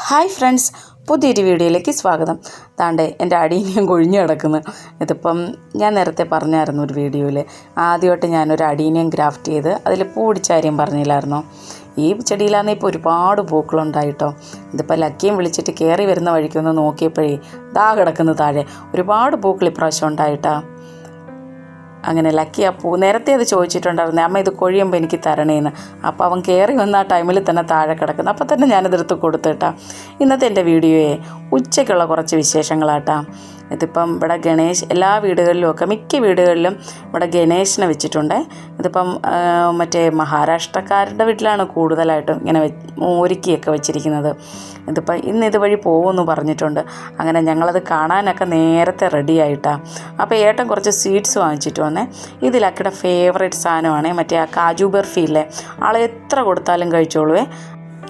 Hi friends പുതിയൊരു വീഡിയോയിലേക്ക് സ്വാഗതം. താണ്ടെ എന്റെ അടീനിയം കൊഴിഞ്ഞു കിടക്കുന്നു. ഇതിപ്പം ഞാൻ നേരത്തെ പറഞ്ഞായിരുന്നു ഒരു വീഡിയോയിൽ ആദ്യമായിട്ട് ഞാനൊരു അടീനിയം ഗ്രാഫ്റ്റ് ചെയ്ത് അതിൽ പൂ പറഞ്ഞില്ലായിരുന്നു? ഈ ചെടിയിലാണെങ്കിൽ ഇപ്പോൾ ഒരുപാട് പൂക്കളുണ്ടായിട്ടോ. ഇതിപ്പോൾ ലക്കിയും വിളിച്ചിട്ട് കയറി വരുന്ന വഴിക്കൊന്ന് നോക്കിയപ്പോഴേ ദാ കിടക്കുന്നു താഴെ. ഒരുപാട് പൂക്കൾ ഇപ്രാവശ്യം ഉണ്ടായിട്ടാ. അങ്ങനെ ലക്കി പൂ നേരത്തെ അത് ചോദിച്ചിട്ടുണ്ടായിരുന്നു അമ്മ ഇത് കൊഴിയുമ്പോൾ എനിക്ക് തരണേന്ന്. അപ്പോൾ അവൻ കയറി വന്ന ആ ടൈമിൽ തന്നെ താഴെ കിടക്കുന്നു. അപ്പോൾ തന്നെ ഞാനിതെടുത്ത് കൊടുത്തിട്ടാ ഇന്നത്തെ എന്റെ വീഡിയോയെ ഉച്ചയ്ക്കുള്ള കുറച്ച് വിശേഷങ്ങളാട്ടാ. ഇതിപ്പം ഇവിടെ ഗണേശ് എല്ലാ വീടുകളിലും ഒക്കെ മിക്ക വീടുകളിലും ഇവിടെ ഗണേശനെ വെച്ചിട്ടുണ്ട്. ഇതിപ്പം മറ്റേ മഹാരാഷ്ട്രക്കാരുടെ വീട്ടിലാണ് കൂടുതലായിട്ടും ഇങ്ങനെ ഒരുക്കിയൊക്കെ വെച്ചിരിക്കുന്നത്. ഇതിപ്പം ഇന്ന് ഇതുവഴി പോകുമെന്ന് പറഞ്ഞിട്ടുണ്ട്. അങ്ങനെ ഞങ്ങളത് കാണാനൊക്കെ നേരത്തെ റെഡി ആയിട്ടാണ് അപ്പോൾ ഏട്ടൻ കുറച്ച് സ്വീറ്റ്സ് വാങ്ങിച്ചിട്ട് വന്നേ. ഇത് ലക്കിയുടെ ഫേവറേറ്റ് സാധനമാണ് മറ്റേ ആ കാജു ബർഫി ഇല്ലേ ആൾ എത്ര കൊടുത്താലും കഴിച്ചോളുവേ.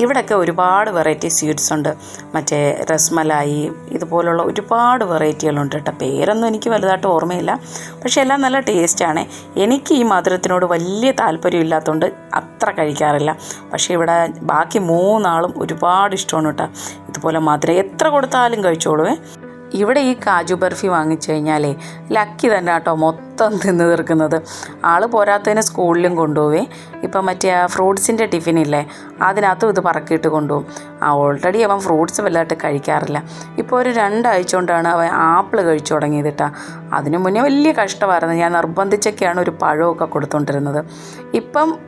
ഇവിടെയൊക്കെ ഒരുപാട് വെറൈറ്റി സ്വീറ്റ്സ് ഉണ്ട്. മറ്റേ രസ്മലായി ഇതുപോലുള്ള ഒരുപാട് വെറൈറ്റികളുണ്ട് കേട്ടോ. പേരൊന്നും എനിക്ക് വലുതായിട്ട് ഓർമ്മയില്ല. പക്ഷേ എല്ലാം നല്ല ടേസ്റ്റാണ് എനിക്ക് ഈ മധുരത്തിനോട് വലിയ താല്പര്യം ഇല്ലാത്തതുകൊണ്ട് അത്ര കഴിക്കാറില്ല. പക്ഷേ ഇവിടെ ബാക്കി മൂന്നാളും ഒരുപാട് ഇഷ്ടമാണ് കേട്ടോ. ഇതുപോലെ മധുരം എത്ര കൊടുത്താലും കഴിച്ചോളുവേ. ഇവിടെ ഈ കാജു ബർഫി വാങ്ങിച്ചു കഴിഞ്ഞാലേ ലക്കി തന്നെ കേട്ടോ. മൊത്തം തിന്ന് തീർക്കുന്നത്. ആൾ പോരാത്തതിന് സ്കൂളിലും കൊണ്ടുപോവേ. ഇപ്പം മറ്റേ ആ ഫ്രൂട്ട്സിന്റെ ടിഫിനില്ലേ അതിനകത്തും ഇത് പറക്കിയിട്ട് കൊണ്ടുപോകും. ആ ഓൾറെഡി അവൻ ഫ്രൂട്ട്സ് വലുതായിട്ട് കഴിക്കാറില്ല. ഇപ്പോൾ ഒരു രണ്ടാഴ്ച കൊണ്ടാണ് അവൻ ആപ്പിൾ കഴിച്ചു തുടങ്ങിയത് കേട്ടോ അതിനു മുന്നേ വലിയ കഷ്ടമായിരുന്നു. ഞാൻ നിർബന്ധിച്ചൊക്കെയാണ് ഒരു പഴമൊക്കെ കൊടുത്തുകൊണ്ടിരുന്നത് ഇപ്പം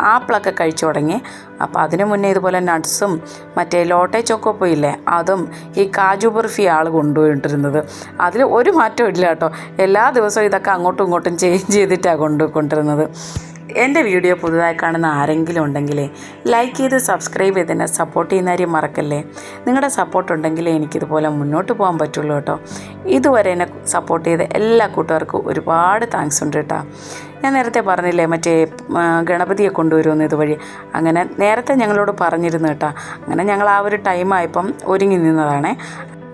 ആപ്പിളൊക്കെ കഴിച്ചു തുടങ്ങി. അപ്പോൾ അതിനു മുന്നേ ഇതുപോലെ നട്ട്സും മറ്റേ ലോട്ടെ ചോക്കോപ്പോ ഇല്ലേ അതും ഈ കാജു ബർഫി ആൾ കൊണ്ടുപോയിട്ടിരുന്നത്. അതിൽ ഒരു മാറ്റവും ഇല്ല കേട്ടോ എല്ലാ ദിവസവും ഇതൊക്കെ അങ്ങോട്ടും ഇങ്ങോട്ടും ചേഞ്ച് ചെയ്തിട്ടാണ് കൊണ്ടുകൊണ്ടിരുന്നത് എന്റെ വീഡിയോ പുതുതായി കാണുന്ന ആരെങ്കിലും ഉണ്ടെങ്കിൽ ലൈക്ക് ചെയ്ത് സബ്സ്ക്രൈബ് ചെയ്ത് തന്നെ സപ്പോർട്ട് ചെയ്യുന്ന കാര്യം മറക്കല്ലേ? നിങ്ങളുടെ സപ്പോർട്ട് ഉണ്ടെങ്കിലേ എനിക്കിതുപോലെ മുന്നോട്ട് പോകാൻ പറ്റുള്ളൂ കേട്ടോ. ഇതുവരെ എന്നെ സപ്പോർട്ട് ചെയ്ത എല്ലാ കൂട്ടുകാർക്കും ഒരുപാട് താങ്ക്സ് ഉണ്ട് കേട്ടോ. ഞാൻ നേരത്തെ പറഞ്ഞില്ലേ മറ്റേ ഗണപതിയെ കൊണ്ടുവരുമെന്ന് ഇതുവഴി. അങ്ങനെ നേരത്തെ ഞങ്ങളോട് പറഞ്ഞിരുന്നു കേട്ടോ. അങ്ങനെ ഞങ്ങൾ ആ ഒരു ടൈമായപ്പം ഒരുങ്ങി നിന്നതാണേ.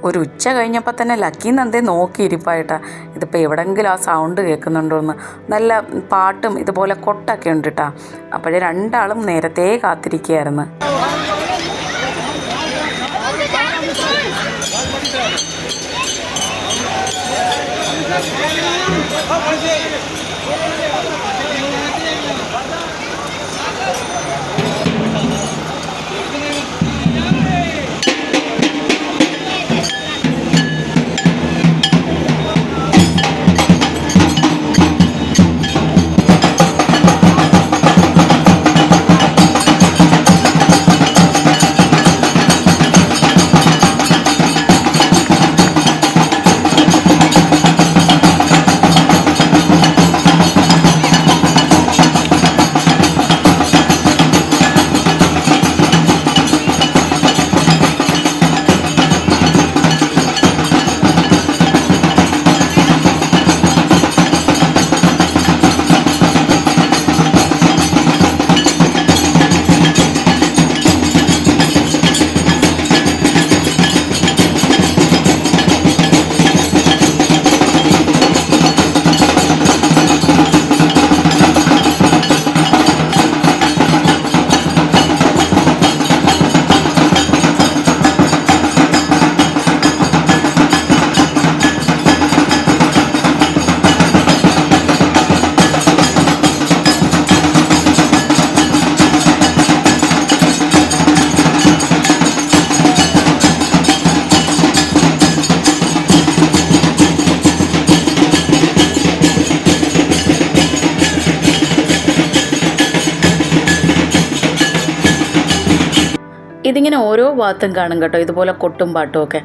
ഒരു ഉച്ച കഴിഞ്ഞപ്പോൾ തന്നെ ലക്കി നന്ദേ നോക്കിയിരിപ്പായിട്ടാ ഇതിപ്പോൾ എവിടെങ്കിലും ആ സൗണ്ട് കേൾക്കുന്നുണ്ടോ എന്ന് നല്ല പാട്ടും ഇതുപോലെ കൊട്ടൊക്കെ ഉണ്ട് കേട്ടാ അപ്പോഴേ രണ്ടാളും നേരത്തെ കാത്തിരിക്കുകയായിരുന്നു ഇതിങ്ങനെ ഓരോ ഭാഗത്തും കാണും കേട്ടോ. ഇതുപോലെ കൊട്ടും പാട്ടും ഒക്കെ.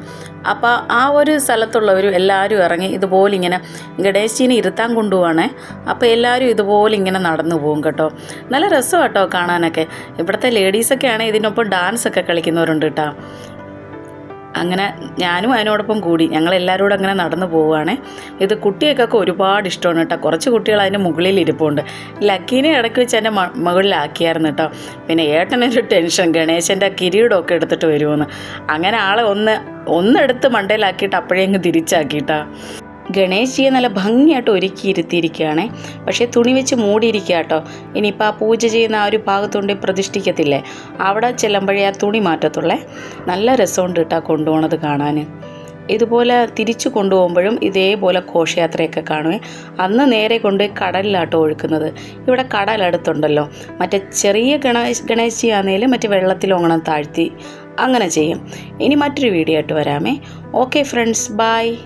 അപ്പോൾ ആ ഒരു സ്ഥലത്തുള്ളവരും എല്ലാവരും ഇറങ്ങി ഇതുപോലെ ഇങ്ങനെ ഗണേശിനെ ഇരുത്താൻ കൊണ്ടുപോവാണേ. അപ്പോൾ എല്ലാവരും ഇതുപോലെ ഇങ്ങനെ നടന്നു പോകും കേട്ടോ. നല്ല രസമാണ് കേട്ടോ കാണാനൊക്കെ. ഇവിടുത്തെ ലേഡീസൊക്കെ ആണെങ്കിൽ ഇതിനൊപ്പം ഡാൻസൊക്കെ കളിക്കുന്നവരുണ്ട് കേട്ടോ. അങ്ങനെ ഞാനും അതിനോടൊപ്പം കൂടി ഞങ്ങളെല്ലാവരും കൂടെ അങ്ങനെ നടന്നു പോവുകയാണ്. ഇത് കുട്ടികൾക്കൊക്കെ ഒരുപാട് ഇഷ്ടമാണ് കേട്ടോ. കുറച്ച് കുട്ടികൾ അതിന്റെ മുകളിൽ ഇരിപ്പുണ്ട്. ലക്കീനെ ഇടയ്ക്ക് വെച്ച് എന്റെ മുകളിലാക്കിയായിരുന്നു കേട്ടോ. പിന്നെ ഏട്ടനൊരു ടെൻഷൻ ഗണേശന്റെ കിരീടമൊക്കെ എടുത്തിട്ട് വരുമെന്ന്. അങ്ങനെ ആളെ ഒന്ന് ഒന്നെടുത്ത് മണ്ടയിലാക്കിയിട്ട് അപ്പോഴേ അങ്ങ് തിരിച്ചാക്കിയിട്ടാ. ഗണേശ്ജിയെ നല്ല ഭംഗിയായിട്ട് ഒരുക്കിയിരുത്തിയിരിക്കുകയാണ്. പക്ഷേ തുണി വെച്ച് മൂടിയിരിക്കുക കേട്ടോ. ഇനിയിപ്പോൾ ആ പൂജ ചെയ്യുന്ന ആ ഒരു ഭാഗത്തുകൊണ്ട് പ്രതിഷ്ഠിക്കത്തില്ലേ? അവിടെ ചെല്ലുമ്പോഴേ ആ തുണി മാറ്റത്തുള്ളേ. നല്ല രസമുണ്ട് കേട്ടോ കൊണ്ടുപോണത് കാണാൻ ഇതുപോലെ തിരിച്ചു കൊണ്ടുപോകുമ്പോഴും ഇതേപോലെ ഘോഷയാത്രയൊക്കെ കാണുവേ. അന്ന് നേരെ കൊണ്ട് കടലിലാട്ടോ ഒഴുക്കുന്നത്. ഇവിടെ കടലടുത്തുണ്ടല്ലോ മറ്റേ ചെറിയ ഗണേശ് ഗണേശി ആണെങ്കിലും മറ്റേ വെള്ളത്തിലൊങ്ങണം താഴ്ത്തി. അങ്ങനെ ചെയ്യും. ഇനി മറ്റൊരു വീഡിയോ ആയിട്ട് വരാമേ. Okay friends bye